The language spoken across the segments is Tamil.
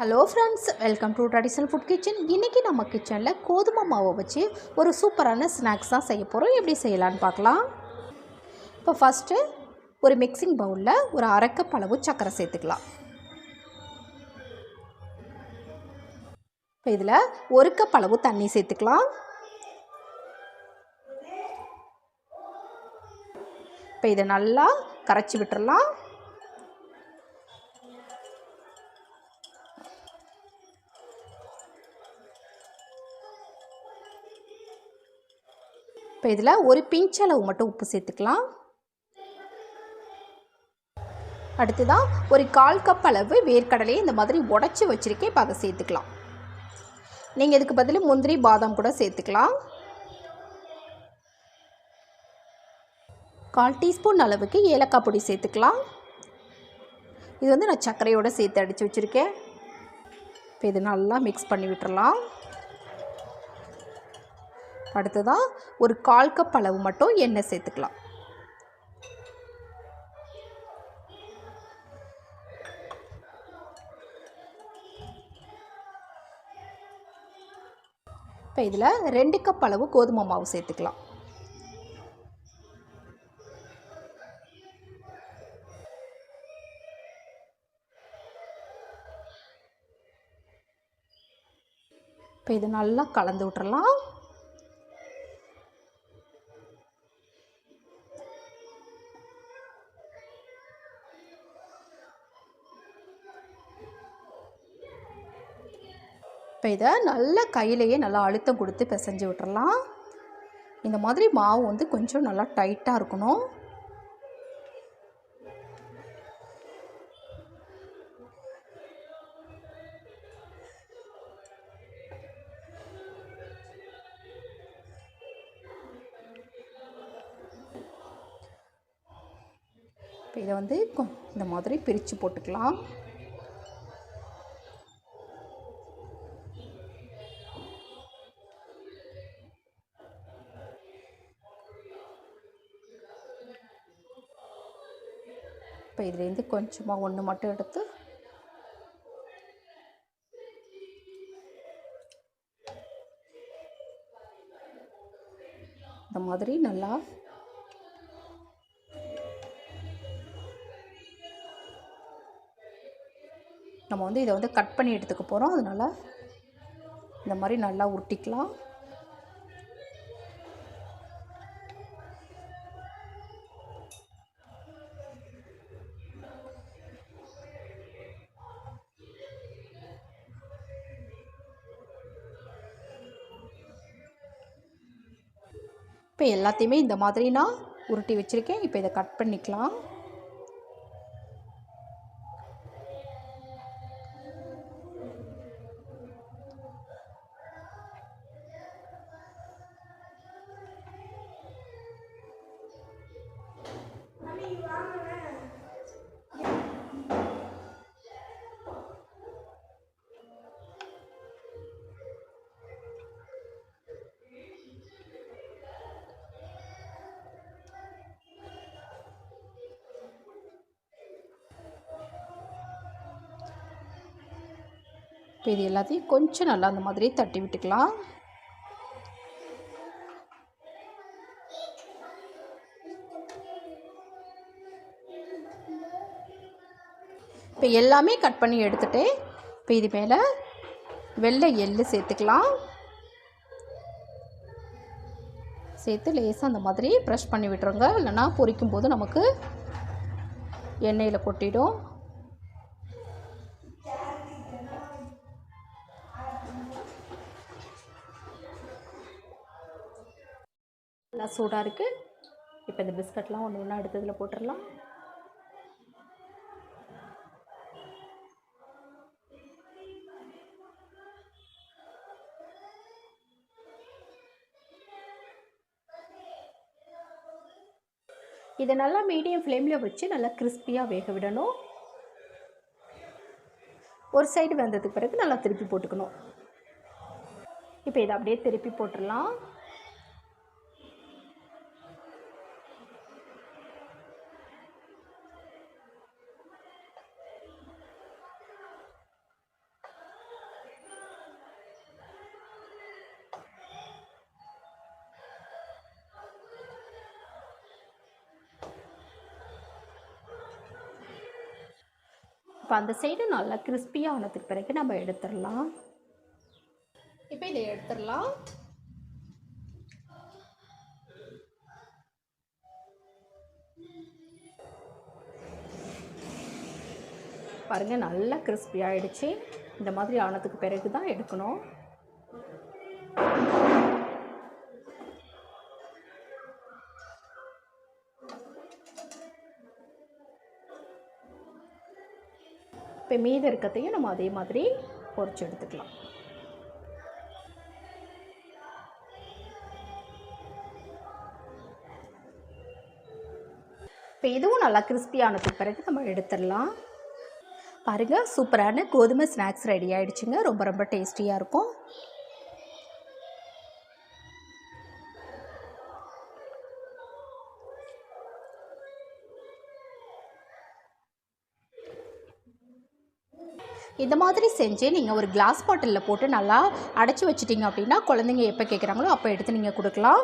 Hello friends welcome to traditional food kitchen இன்றைக்கி நம்ம கிச்சனில் கோதுமை மாவை வச்சு ஒரு சூப்பரான ஸ்நாக்ஸ் தான் செய்ய போகிறோம் எப்படி செய்யலான்னு பார்க்கலாம். இப்போ ஃபஸ்ட்டு ஒரு மிக்சிங் பவுலில் ஒரு அரைக்கப் அளவு சர்க்கரை சேர்த்துக்கலாம். இப்போ இதில் ஒரு கப் அளவு தண்ணி சேர்த்துக்கலாம். இப்போ இதை நல்லா கரைச்சி விட்டுறலாம். இப்போ இதில் ஒரு பிஞ்ச் அளவு மட்டும் உப்பு சேர்த்துக்கலாம். அடுத்ததான் ஒரு கால் கப் அளவு வேர்க்கடலையை இந்த மாதிரி உடச்சி வச்சுருக்கேன். இப்போ அதை சேர்த்துக்கலாம். நீங்கள் இதுக்கு பதில் முந்திரி பாதாம் கூட சேர்த்துக்கலாம். கால் டீஸ்பூன் அளவுக்கு ஏலக்காய் பொடி சேர்த்துக்கலாம். இது வந்து நான் சர்க்கரையோடு சேர்த்து அடித்து வச்சுருக்கேன். இப்போ இது நல்லா மிக்ஸ் பண்ணி விட்டுறலாம். அடுத்ததாக ஒரு கால் கப் அளவு மட்டும் எண்ணெய் சேர்த்துக்கலாம். இப்போ இதில் ரெண்டு கப் அளவு கோதுமை மாவு சேர்த்துக்கலாம். இப்போ இது நல்லா கலந்து விட்டுறலாம். இப்போ இதை நல்லா கையிலையே நல்லா அழுத்தம் கொடுத்து பிசைஞ்சு விட்டுறலாம். இந்த மாதிரி மாவு வந்து கொஞ்சம் நல்லா டைட்டாக இருக்கணும். இப்போ இதை வந்து கொ- இந்த மாதிரி பிரித்து போட்டுக்கலாம். இப்போ இதுலேருந்து கொஞ்சமாக ஒன்று மட்டும் எடுத்து இந்த மாதிரி நல்லா நம்ம வந்து இதை வந்து கட் பண்ணி எடுத்துக்க போகிறோம். அதனால் இந்த மாதிரி நல்லா உருட்டிக்கலாம். இப்போ எல்லாத்தையுமே இந்த மாதிரி நான் உருட்டி வச்சுருக்கேன். இப்போ இதை கட் பண்ணிக்கலாம். இப்போ இது எல்லாத்தையும் கொஞ்சம் நல்லா அந்த மாதிரி தட்டி விட்டுக்கலாம். இப்போ எல்லாமே கட் பண்ணி எடுத்துகிட்டு இப்போ இது மேலே வெள்ளை எள்ளு சேர்த்துக்கலாம். சேர்த்து லேசாக அந்த மாதிரி ப்ரெஷ் பண்ணி விட்டுருங்க. இல்லைன்னா பொரிக்கும் போது நமக்கு எண்ணெயில் கொட்டிடும். நல்லா சூடாக இருக்குது இப்போ இந்த பிஸ்கட்லாம் ஒன்று ஒன்றா எடுத்ததில் போட்டுடலாம் இதை நல்லா மீடியம் ஃப்ளேமில் வச்சு நல்லா கிறிஸ்பியாக வேக விடணும். ஒரு சைடு வெந்ததுக்கு பிறகு நல்லா திருப்பி போட்டுக்கணும். இப்போ இதை அப்படியே திருப்பி போட்டுடலாம் இப்போ அந்த சைடு நல்லா கிறிஸ்பியாக ஆனதுக்கு பிறகு நம்ம எடுத்துடலாம். இப்போ இதை எடுத்துடலாம். பாருங்கள் நல்லா கிறிஸ்பி ஆகிடுச்சு இந்த மாதிரி ஆனதுக்கு பிறகு தான் எடுக்கணும். இப்போ மீதி இருக்கத்தையும் நம்ம அதே மாதிரி பொறிச்சு எடுத்துக்கலாம். இப்போ இதுவும் நல்லா கிறிஸ்பியானதுக்கு பிறகு நம்ம எடுத்துடலாம். பாருங்கள் சூப்பரான கோதுமை ஸ்நாக்ஸ் ரெடி ஆகிடுச்சுங்க ரொம்ப ரொம்ப டேஸ்டியாக இருக்கும். இந்த மாதிரி செஞ்சு நீங்கள் ஒரு கிளாஸ் பாட்டிலில் போட்டு நல்லா அடைச்சி வச்சிட்டிங்க அப்படின்னா குழந்தைங்க எப்போ கேட்குறாங்களோ அப்போ எடுத்து நீங்கள் கொடுக்கலாம்.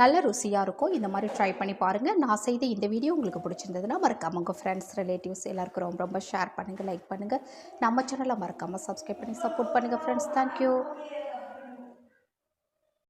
நல்ல ருசியாக இருக்கும். இந்த மாதிரி ட்ரை பண்ணி பாருங்கள் நான் செய்த இந்த வீடியோ உங்களுக்கு பிடிச்சிருந்ததுன்னா மறக்காமல் உங்கள் ஃப்ரெண்ட்ஸ் ரிலேட்டிவ்ஸ் எல்லாருக்கும் ரொம்ப ரொம்ப ஷேர் பண்ணுங்கள் லைக் பண்ணுங்கள் நம்ம சேனலை மறக்காமல் சப்ஸ்கிரைப் பண்ணி சப்போர்ட் பண்ணுங்கள் ஃப்ரெண்ட்ஸ் தேங்க்யூ